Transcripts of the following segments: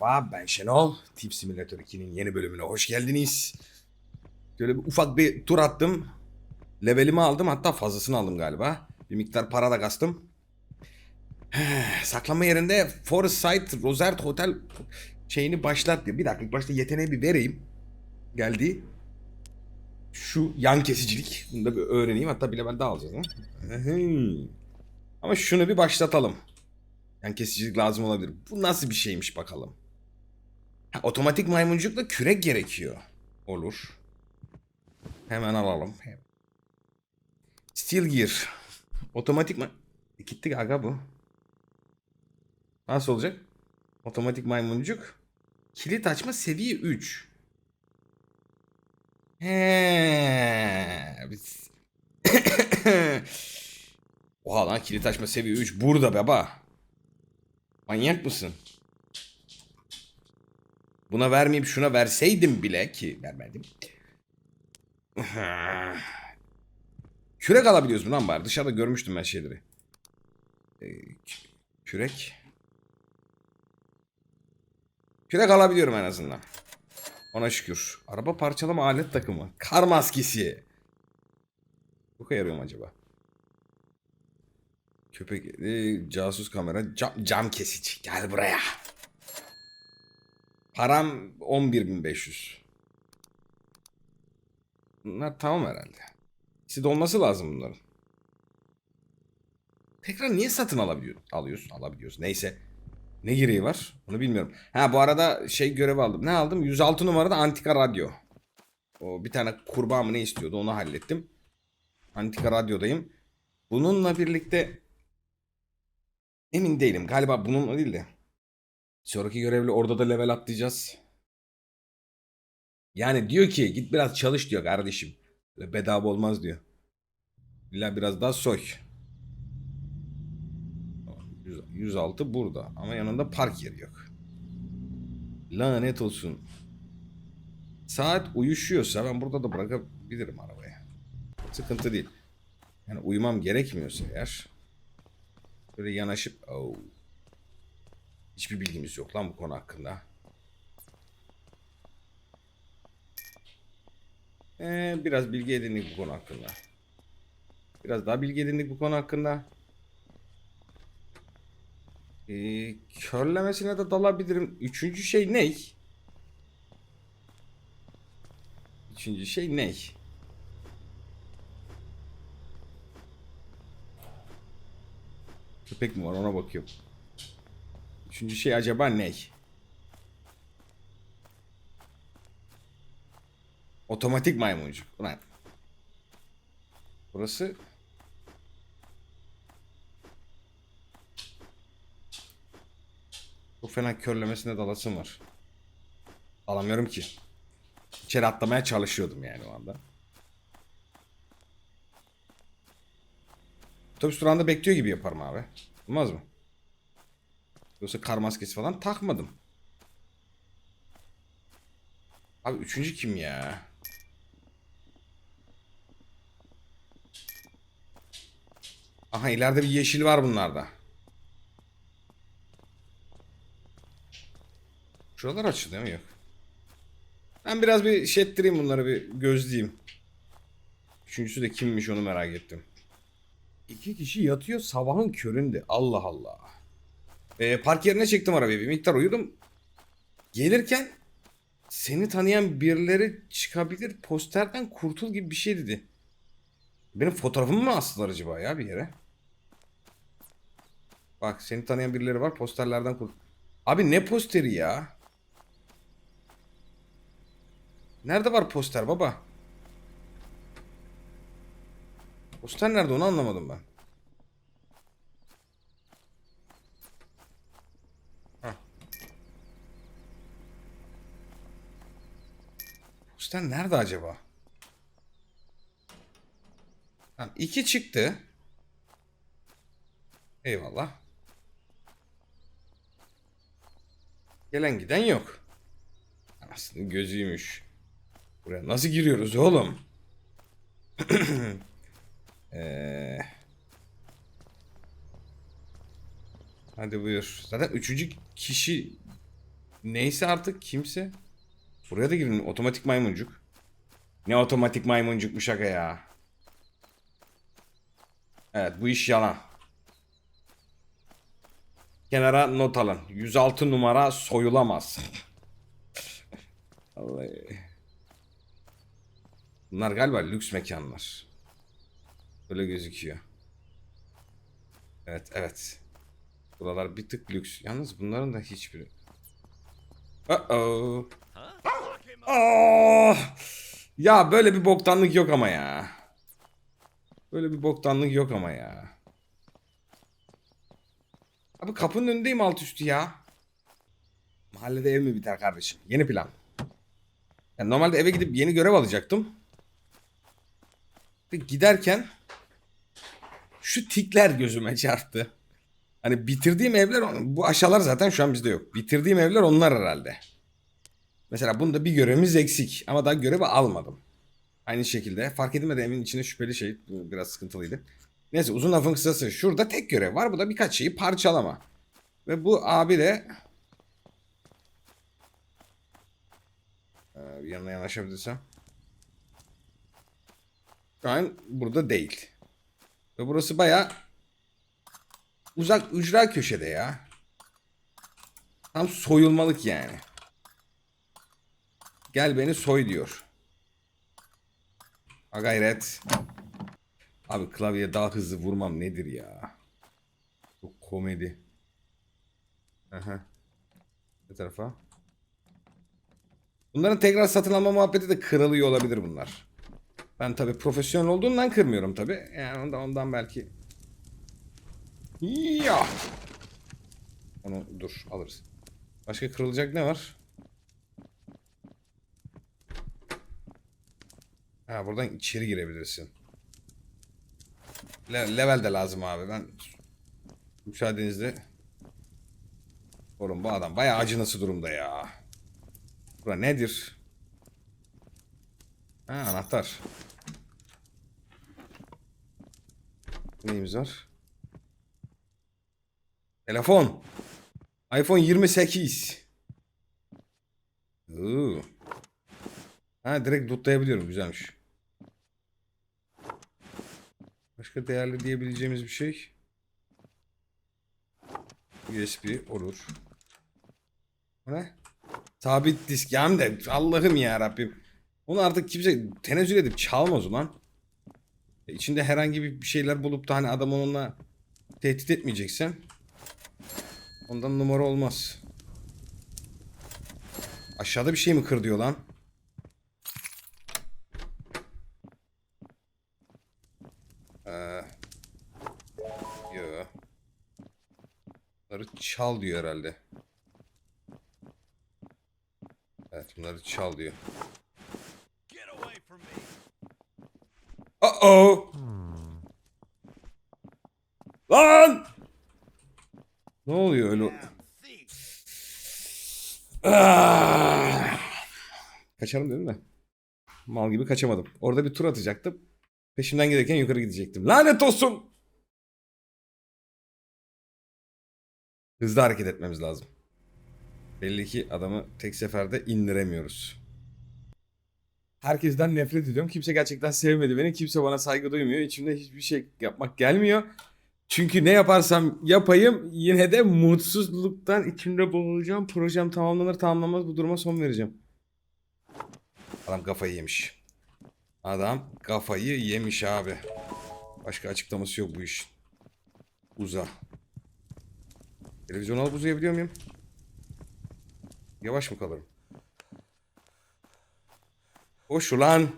Merhaba ben Şenol. Tip Simulator 2'nin yeni bölümüne hoş geldiniz. Şöyle bir ufak bir tur attım. Levelimi aldım hatta fazlasını aldım galiba. Bir miktar para da kastım. Saklanma yerinde Forest Site Rosert Hotel şeyini başlat diyor. Bir dakika ilk başta yeteneği bir vereyim. Geldi. Şu yan kesicilik. Bunu da bir öğreneyim. Hatta bir level daha alacağız. Ama şunu bir başlatalım. Yan kesicilik lazım olabilir. Bu nasıl bir şeymiş bakalım. Ha, otomatik maymuncukla kürek gerekiyor. Olur. Hemen alalım. Steel Gear. Otomatik ma... E, Gitti aga bu. Nasıl olacak? Otomatik maymuncuk. Kilit açma seviye 3. He. Biz... Oha lan kilit açma seviye 3 burada baba. Manyak mısın? Buna vermeyip şuna verseydim bile ki vermedim. Kürek alabiliyoruz mu lan bari? Dışarıda görmüştüm ben şeyleri. Ee, kü- kürek. Kürek alabiliyorum en azından. Ona şükür. Araba parçalama alet takımı. Kar maskesi. Bu mu acaba? Köpek, e, casus kamera, cam, cam kesici. Gel buraya. Param 11.500. Bunlar tamam herhalde. De olması lazım bunların. Tekrar niye satın alabiliyor? Alıyorsun, alabiliyorsun. Neyse. Ne gereği var? Onu bilmiyorum. Ha bu arada şey görevi aldım. Ne aldım? 106 numarada antika radyo. O bir tane kurbağa mı ne istiyordu onu hallettim. Antika radyodayım. Bununla birlikte emin değilim. Galiba bununla değil de. Sonraki görevli orada da level atlayacağız. Yani diyor ki git biraz çalış diyor kardeşim. Böyle bedava olmaz diyor. İlla biraz daha soy. 100 106 burada ama yanında park yeri yok. Lanet olsun. Saat uyuşuyorsa ben burada da bırakabilirim arabayı. Sıkıntı değil. Yani uyumam gerekmiyorsa eğer böyle yanaşıp oh. Hiçbir bilgimiz yok lan bu konu hakkında. Ee, biraz bilgi edindik bu konu hakkında. Biraz daha bilgi edindik bu konu hakkında. Ee, körlemesine de dalabilirim. Üçüncü şey ne? Üçüncü şey ne? Köpek mi var ona bakıyorum. Üçüncü şey acaba ne? Otomatik maymuncuk. Ulan. Burası Çok fena körlemesine dalasım var. Alamıyorum ki. İçeri atlamaya çalışıyordum yani o anda. Otobüs durağında bekliyor gibi yaparım abi. Olmaz mı? Yoksa kar maskesi falan takmadım. Abi üçüncü kim ya? Aha ileride bir yeşil var bunlarda. Şuralar açılıyor mu? Yok. Ben biraz bir şey ettireyim bunları bir gözleyeyim. Üçüncüsü de kimmiş onu merak ettim. İki kişi yatıyor sabahın köründe. Allah Allah. Ee, park yerine çektim arabayı. Bir miktar uyudum. Gelirken seni tanıyan birileri çıkabilir posterden kurtul gibi bir şey dedi. Benim fotoğrafımı mı astılar acaba ya bir yere? Bak seni tanıyan birileri var posterlerden kurtul. Abi ne posteri ya? Nerede var poster baba? Poster nerede onu anlamadım ben. Poster nerede acaba? Tamam, iki çıktı. Eyvallah. Gelen giden yok. Aslında gözüymüş. Buraya nasıl giriyoruz oğlum? Ee, hadi buyur. Zaten üçüncü kişi neyse artık kimse. Buraya da girin otomatik maymuncuk. Ne otomatik maymuncukmuş aga ya. Evet bu iş yalan. Kenara not alın. 106 numara soyulamaz. Vallahi. Bunlar galiba lüks mekanlar. Böyle gözüküyor. Evet evet. Buralar bir tık lüks. Yalnız bunların da hiçbiri. Uh-oh. Ah! Ya böyle bir boktanlık yok ama ya. Böyle bir boktanlık yok ama ya. Abi kapının önündeyim alt üstü ya. Mahallede ev mi biter kardeşim? Yeni plan. Yani normalde eve gidip yeni görev alacaktım. Giderken şu tikler gözüme çarptı. Hani bitirdiğim evler bu aşağılar zaten şu an bizde yok. Bitirdiğim evler onlar herhalde. Mesela bunda bir görevimiz eksik ama daha görevi almadım. Aynı şekilde fark edilmeden evin içine şüpheli şey biraz sıkıntılıydı. Neyse uzun lafın kısası şurada tek görev var. Bu da birkaç şeyi parçalama. Ve bu abi de Ee, yanına yanaşabilirsem. Şu an burada değil. Ve burası baya uzak ücra köşede ya. Tam soyulmalık yani. Gel beni soy diyor. Ha gayret. Abi klavyeye daha hızlı vurmam nedir ya? Çok komedi. Aha. Ne tarafa? Bunların tekrar satın alma muhabbeti de kırılıyor olabilir bunlar. Ben tabi profesyonel olduğundan kırmıyorum tabi. Yani ondan, ondan belki. Ya. Onu dur alırız. Başka kırılacak ne var? Ha buradan içeri girebilirsin. Le level de lazım abi. Ben müsaadenizle Oğlum bu adam bayağı acınası durumda ya. Bura nedir? Ha anahtar. Neyimiz var? Telefon. iPhone 28. Oo. Ha direkt lootlayabiliyorum güzelmiş. Başka değerli diyebileceğimiz bir şey. USB olur. Bu ne? Sabit disk. Yani de Allah'ım ya Rabbim. Onu artık kimse tenezzül edip çalmaz ulan. E, İçinde herhangi bir şeyler bulup da hani adam onunla tehdit etmeyeceksen ondan numara olmaz. Aşağıda bir şey mi kır diyor lan? Bunları çal diyor herhalde. Evet bunları çal diyor. Uh oh. Lan! Ne oluyor öyle? Ah! Kaçarım dedim de. Mal gibi kaçamadım. Orada bir tur atacaktım. Peşimden gelirken yukarı gidecektim. Lanet olsun! Hızlı hareket etmemiz lazım. Belli ki adamı tek seferde indiremiyoruz. Herkesten nefret ediyorum. Kimse gerçekten sevmedi beni. Kimse bana saygı duymuyor. İçimde hiçbir şey yapmak gelmiyor. Çünkü ne yaparsam yapayım yine de mutsuzluktan içimde boğulacağım. Projem tamamlanır tamamlanmaz bu duruma son vereceğim. Adam kafayı yemiş. Adam kafayı yemiş abi. Başka açıklaması yok bu işin. Uza. Televizyon alıp uzayabiliyor muyum? Yavaş mı kalırım? Hoş ulan.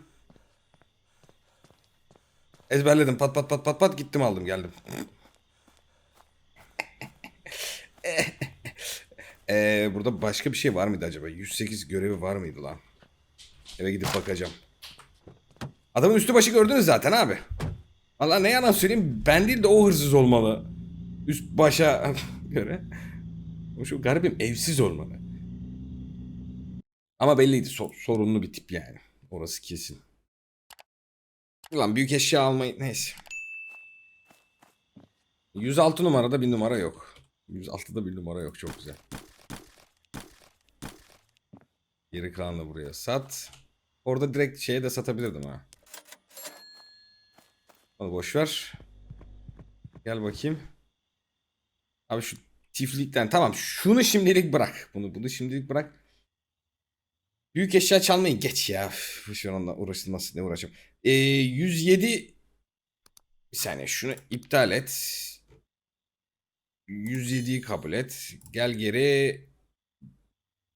Ezberledim pat pat pat pat pat gittim aldım geldim. Ee, burada başka bir şey var mıydı acaba? 108 görevi var mıydı lan? Eve gidip bakacağım. Adamın üstü başı gördünüz zaten abi. Allah ne yalan söyleyeyim ben değil de o hırsız olmalı. Üst başa göre. Şu garibim evsiz olmalı. Ama belliydi so- sorunlu bir tip yani. Orası kesin. Ulan büyük eşya almayı neyse. 106 numarada bir numara yok. 106'da bir numara yok çok güzel. Geri kalanını buraya sat. Orada direkt şeye de satabilirdim ha. Onu boş ver. Gel bakayım. Abi şu çiftlikten tamam şunu şimdilik bırak. Bunu bunu şimdilik bırak. Büyük eşya çalmayın geç ya. Üf, Boş ver onunla uğraşılmaz ne uğraşacağım. Ee, 107 bir saniye şunu iptal et. 107'yi kabul et. Gel geri.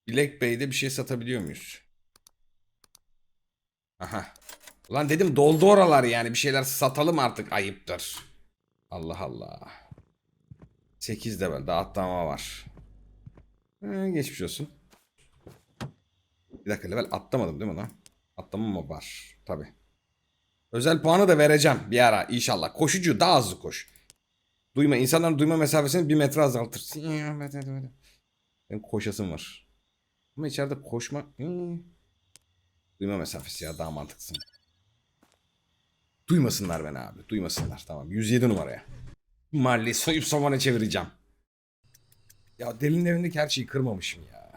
Black Bay'de bir şey satabiliyor muyuz? Aha. Ulan dedim doldu oralar yani bir şeyler satalım artık ayıptır. Allah Allah. 8 level daha atlama var. Ee, geçmiş olsun. Bir dakika level atlamadım değil mi lan? Atlama mı var? Tabi. Özel puanı da vereceğim bir ara inşallah. Koşucu daha hızlı koş. Duyma insanların duyma mesafesini bir metre azaltır. Benim koşasım var. Ama içeride koşma... Duyma mesafesi ya daha mantıklısı. Duymasınlar beni abi. Duymasınlar. Tamam. 107 numaraya. Mahalleyi soyup savana çevireceğim. Ya delinin evindeki her şeyi kırmamışım ya.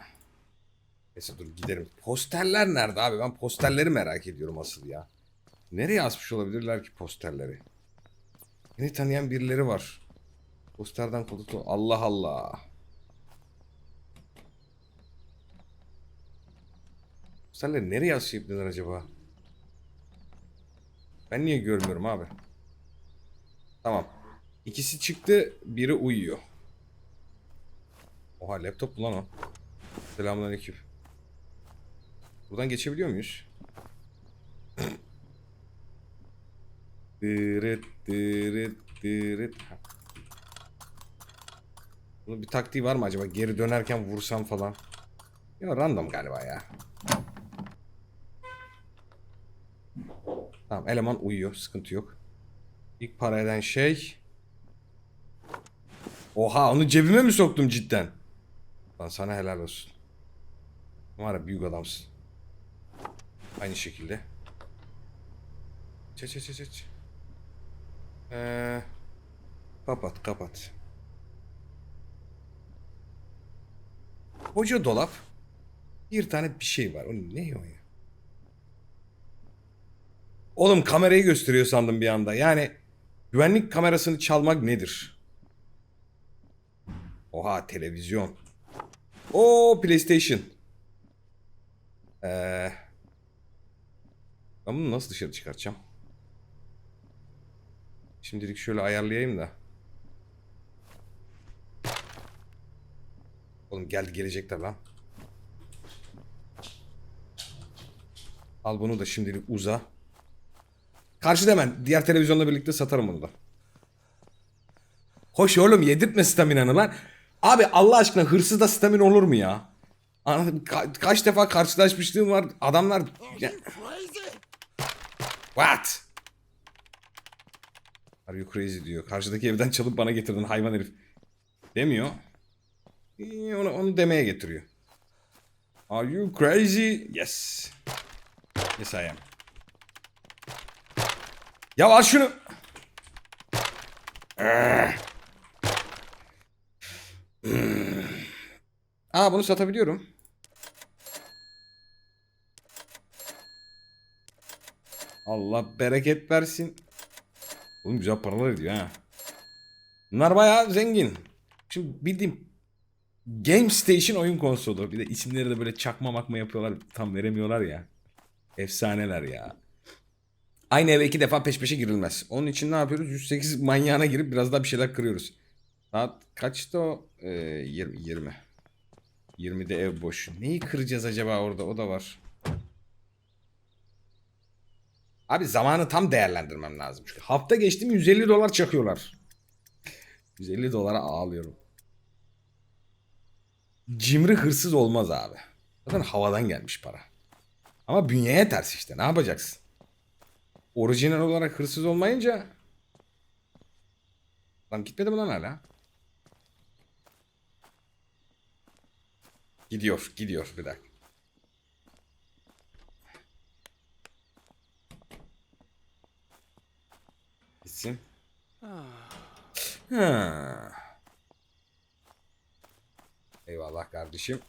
Neyse dur giderim. Posterler nerede abi? Ben posterleri merak ediyorum asıl ya. Nereye asmış olabilirler ki posterleri? Beni tanıyan birileri var. Posterden kodu Allah Allah. Posterleri nereye asıyorlar acaba? Ben niye görmüyorum abi? Tamam. İkisi çıktı, biri uyuyor. Oha laptop mu lan o. Selamünaleyküm. Buradan geçebiliyor muyuz? Dırıt dırıt dırıt. Bunun bir taktiği var mı acaba? Geri dönerken vursam falan. Ya random galiba ya. Tamam eleman uyuyor. Sıkıntı yok. İlk para eden şey. Oha onu cebime mi soktum cidden? Lan sana helal olsun. Var büyük adamsın. Aynı şekilde. Çeç çeç çeç çeç. Ee, kapat kapat. Hoca dolap. Bir tane bir şey var. O ne o ya? Oğlum kamerayı gösteriyor sandım bir anda. Yani güvenlik kamerasını çalmak nedir? Oha televizyon. O PlayStation. Ee, ben bunu nasıl dışarı çıkartacağım? Şimdilik şöyle ayarlayayım da. Oğlum geldi gelecekler lan. Al bunu da şimdilik uza. Karşıda hemen diğer televizyonla birlikte satarım bunu da. Hoş oğlum yedirtme staminanı lan. Abi Allah aşkına hırsızda stamina olur mu ya? Ana- ka- kaç defa karşılaşmışlığım var. Adamlar... What? Are you crazy diyor. Karşıdaki evden çalıp bana getirdin hayvan herif. Demiyor. Ee, Onu, onu demeye getiriyor. Are you crazy? Yes. Yes I am. Ya al şunu. Ah. Hmm. Aa bunu satabiliyorum. Allah bereket versin. Oğlum güzel paralar ediyor ha. Bunlar bayağı zengin. Şimdi bildiğim Game Station oyun konsolu. Bir de isimleri de böyle çakma makma yapıyorlar. Tam veremiyorlar ya. Efsaneler ya. Aynı eve iki defa peş peşe girilmez. Onun için ne yapıyoruz? 108 manyağına girip biraz daha bir şeyler kırıyoruz. Saat kaçta o? Ee, 20. 20. 20'de ev boş. Neyi kıracağız acaba orada? O da var. Abi zamanı tam değerlendirmem lazım. Çünkü hafta geçti mi 150 dolar çakıyorlar. 150 dolara ağlıyorum. Cimri hırsız olmaz abi. Zaten havadan gelmiş para. Ama bünyeye ters işte. Ne yapacaksın? Orijinal olarak hırsız olmayınca... Lan gitmedi mi lan hala? Gidiyor, gidiyor bir dakika. Gitsin. Eyvallah kardeşim.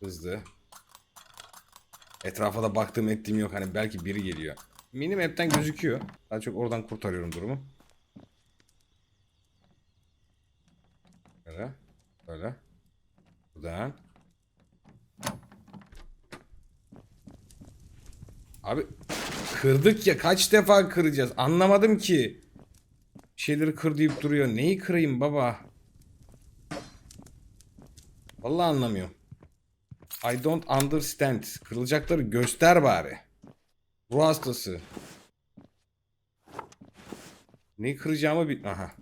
Hızlı. Etrafa da baktığım ettiğim yok. Hani belki biri geliyor. Minimap'ten gözüküyor. Daha çok oradan kurtarıyorum durumu. Böyle. Böyle. Buradan. Abi kırdık ya kaç defa kıracağız anlamadım ki. Şeyleri kır deyip duruyor. Neyi kırayım baba? Vallahi anlamıyorum. I don't understand. Kırılacakları göster bari. Ruh hastası. Neyi kıracağımı bil... Aha.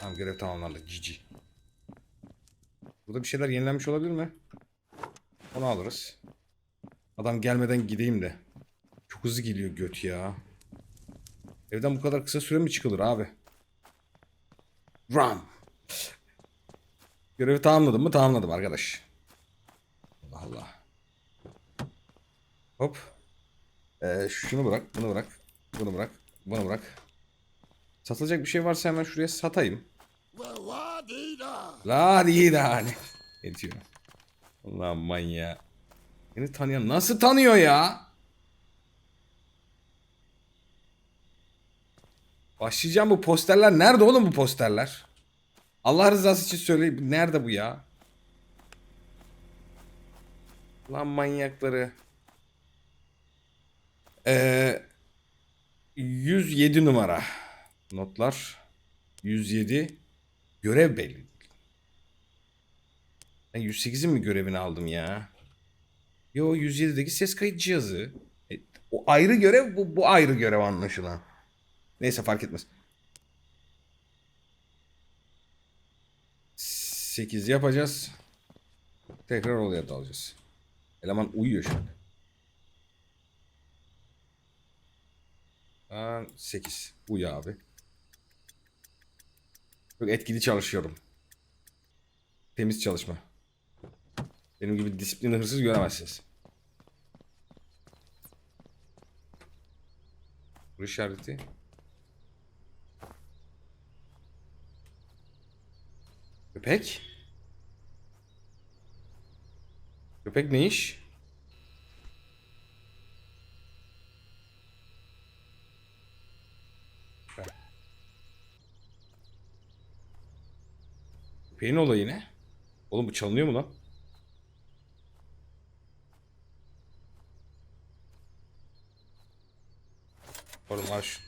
Tamam görev tamamlandı. Cici. Burada bir şeyler yenilenmiş olabilir mi? Onu alırız. Adam gelmeden gideyim de. Çok hızlı geliyor göt ya. Evden bu kadar kısa süre mi çıkılır abi? Ram. Görevi tamamladım mı? Tamamladım arkadaş. Allah Allah. Hop. Ee, şunu bırak, bunu bırak, bunu bırak, bunu bırak. Satılacak bir şey varsa hemen şuraya satayım. La değil daha ne? Diyor? Allah manyağı. Beni tanıyan nasıl tanıyor ya? Başlayacağım bu posterler. Nerede oğlum bu posterler? Allah rızası için söyleyin. Nerede bu ya? Lan manyakları. Ee, 107 numara. Notlar. 107. Görev belli. Ben 108'in mi görevini aldım ya? Yo 107'deki ses kayıt cihazı. E, o ayrı görev bu, bu ayrı görev anlaşılan. Neyse fark etmez. 8 yapacağız. Tekrar olaya dalacağız. Eleman uyuyor şu an. 8. Uyu abi. Çok etkili çalışıyorum. Temiz çalışma. Benim gibi disiplinli hırsız göremezsiniz. Bu işareti. Köpek? Köpek ne iş? Köpeğin olayı ne? Oğlum bu çalınıyor mu lan? Oğlum aç.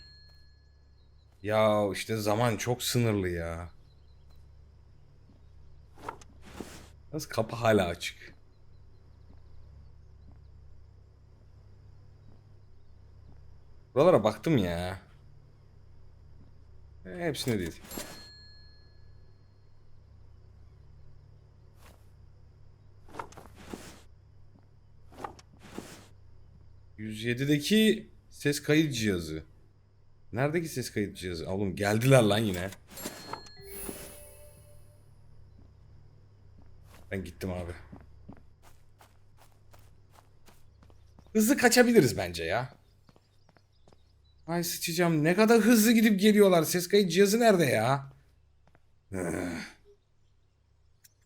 Ya işte zaman çok sınırlı ya. Nasıl kapı hala açık? Buralara baktım ya. Hepsine değil. ...107'deki ses kayıt cihazı. Neredeki ses kayıt cihazı? Oğlum geldiler lan yine. Ben gittim abi. Hızlı kaçabiliriz bence ya. Ay sıçacağım. Ne kadar hızlı gidip geliyorlar. Ses kayıt cihazı nerede ya?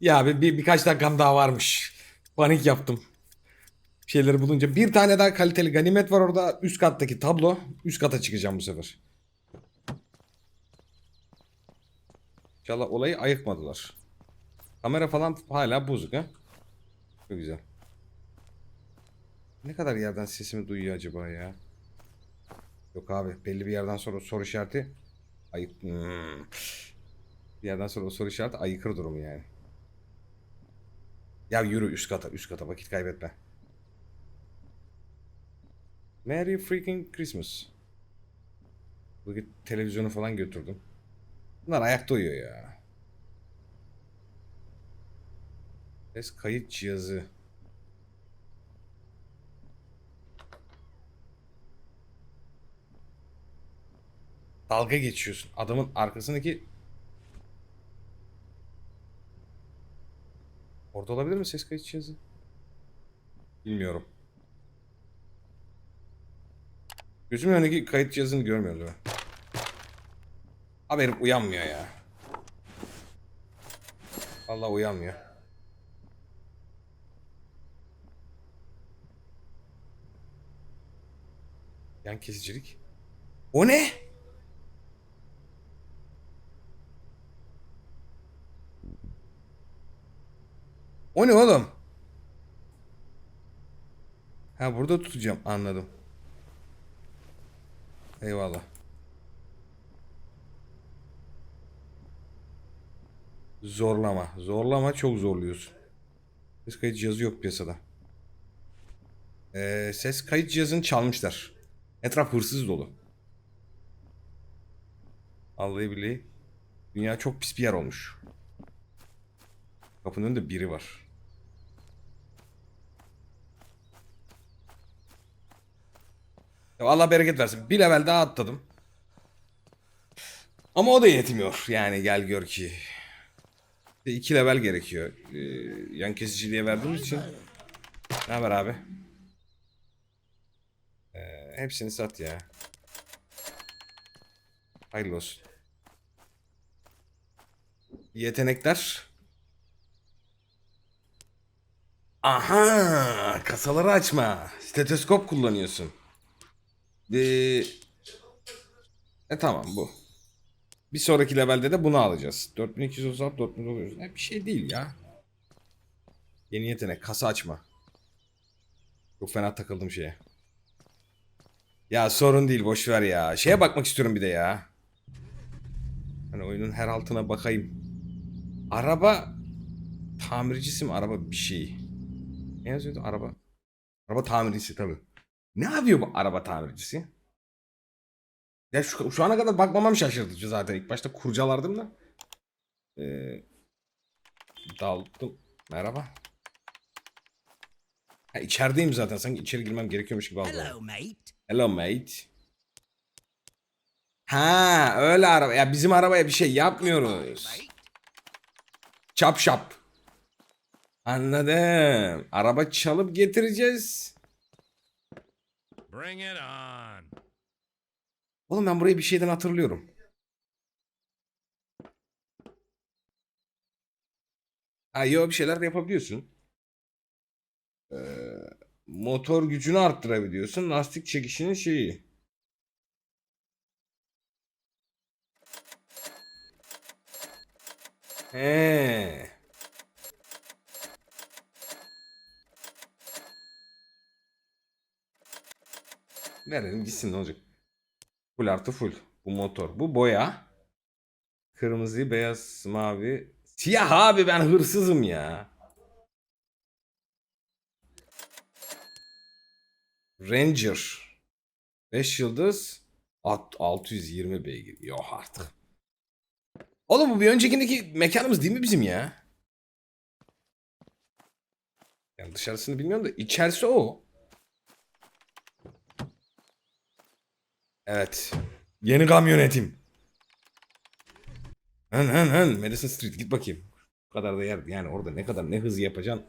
Ya bir, bir, birkaç dakikam daha varmış. Panik yaptım. Şeyleri bulunca. Bir tane daha kaliteli ganimet var orada. Üst kattaki tablo. Üst kata çıkacağım bu sefer. İnşallah olayı ayıkmadılar. Kamera falan hala bozuk ha. Çok güzel. Ne kadar yerden sesimi duyuyor acaba ya? Yok abi belli bir yerden sonra soru işareti ayık Hmm. bir yerden sonra o soru işareti ayıkır durumu yani. Ya yürü üst kata üst kata vakit kaybetme. Merry freaking Christmas. Bugün televizyonu falan götürdüm. Bunlar ayakta uyuyor ya. Ses kayıt cihazı. Dalga geçiyorsun. Adamın arkasındaki... Orada olabilir mi ses kayıt cihazı? Bilmiyorum. Gözümün önündeki kayıt cihazını görmüyorum değil mi? Abi herif uyanmıyor ya. Allah uyanmıyor. Yan kesicilik. O ne? O ne oğlum? Ha burada tutacağım anladım. Eyvallah. Zorlama. Zorlama çok zorluyorsun. Ses kayıt cihazı yok piyasada. Ee, ses kayıt cihazını çalmışlar. Etraf hırsız dolu. Vallahi billahi. Dünya çok pis bir yer olmuş. Kapının önünde biri var. Ya Allah bereket versin. Bir level daha atladım. Ama o da yetmiyor. Yani gel gör ki. İki level gerekiyor. Ee, yan kesiciliğe verdiğimiz için. Ne haber abi? Ee, hepsini sat ya. Hayırlı olsun. Yetenekler. Aha! Kasaları açma. Stetoskop kullanıyorsun. Ee, e tamam bu. Bir sonraki levelde de bunu alacağız. 4236 4900. E, bir şey değil ya. Yeni yetenek kasa açma. Çok fena takıldım şeye. Ya sorun değil boş ver ya. Şeye bakmak istiyorum bir de ya. Hani oyunun her altına bakayım. Araba tamircisi mi? Araba bir şey. Ne yazıyordu? Araba. Araba tamircisi tabii. Ne yapıyor bu araba tamircisi? Ya şu, şu ana kadar bakmamam şaşırtıcı zaten. İlk başta kurcalardım da. Ee, daldım. Merhaba. Ha, içerideyim zaten. Sanki içeri girmem gerekiyormuş gibi algıladım. Hello, mate. Hello mate. Ha öyle araba. Ya bizim arabaya bir şey yapmıyoruz. Çap şap. Anladım. Araba çalıp getireceğiz. Bring it on. Oğlum ben burayı bir şeyden hatırlıyorum. Ha yo bir şeyler de yapabiliyorsun. Ee, motor gücünü arttırabiliyorsun. Lastik çekişinin şeyi. He. Verelim gitsin ne olacak? Full artı full. Bu motor. Bu boya. Kırmızı, beyaz, mavi. Siyah abi ben hırsızım ya. Ranger. 5 yıldız. At 620 beygir. Yok artık. Oğlum bu bir öncekindeki mekanımız değil mi bizim ya? Yani dışarısını bilmiyorum da içerisi o. Evet. Yeni kamyonetim. Hın hın hın. Madison Street git bakayım. Bu kadar da yer. Yani orada ne kadar ne hızlı yapacaksın.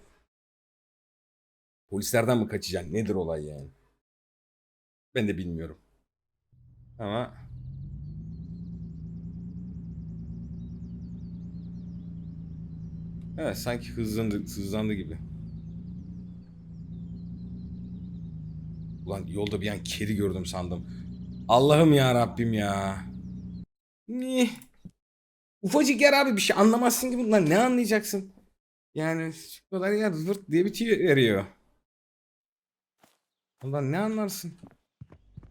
Polislerden mi kaçacaksın? Nedir olay yani? Ben de bilmiyorum. Ama Evet sanki hızlandı, hızlandı gibi. Ulan yolda bir an kedi gördüm sandım. Allah'ım ya Rabbim ya. Ne? Ufacık yer abi bir şey anlamazsın ki bundan ne anlayacaksın? Yani şu kadar yer vırt diye bitiyor veriyor. Ondan ne anlarsın?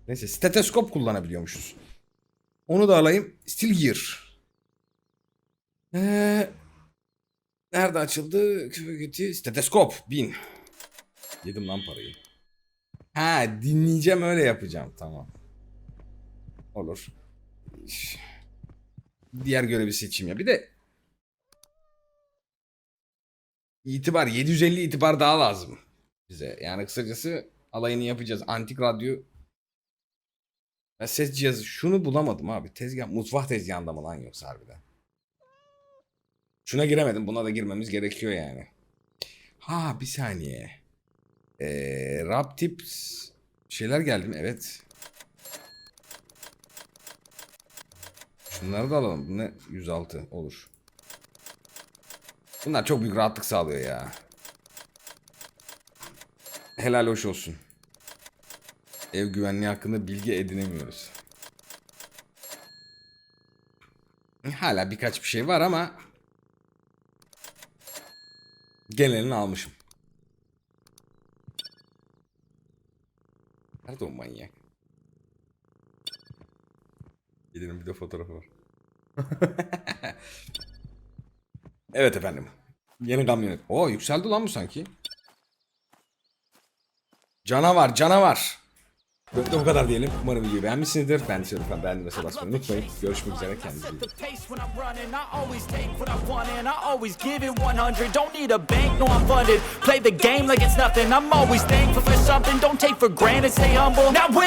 Neyse stetoskop kullanabiliyormuşuz. Onu da alayım. Still gear. Ee, nerede açıldı? Stetoskop. Bin. Yedim lan parayı. Ha dinleyeceğim öyle yapacağım. Tamam. Olur. Diğer görevi seçeyim ya. Bir de itibar 750 itibar daha lazım bize. Yani kısacası alayını yapacağız. Antik radyo ya ses cihazı şunu bulamadım abi. Tezgah mutfak tezgahında mı lan yoksa harbiden? Şuna giremedim. Buna da girmemiz gerekiyor yani. Ha bir saniye. Ee, rap tips şeyler geldi mi? Evet. Şunları da alalım. Bu ne? 106 olur. Bunlar çok büyük rahatlık sağlıyor ya. Helal hoş olsun. Ev güvenliği hakkında bilgi edinemiyoruz. Hala birkaç bir şey var ama genelini almışım. Nerede o manyak? Gidelim bir de fotoğrafı var. evet efendim. Yeni kamyonet. Oo yükseldi lan bu sanki. Canavar canavar. Böyle bu kadar diyelim. Umarım videoyu beğenmişsinizdir. Ben de lütfen beğendiğinize basmayı unutmayın. Görüşmek üzere. Kendinize iyi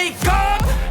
bakın.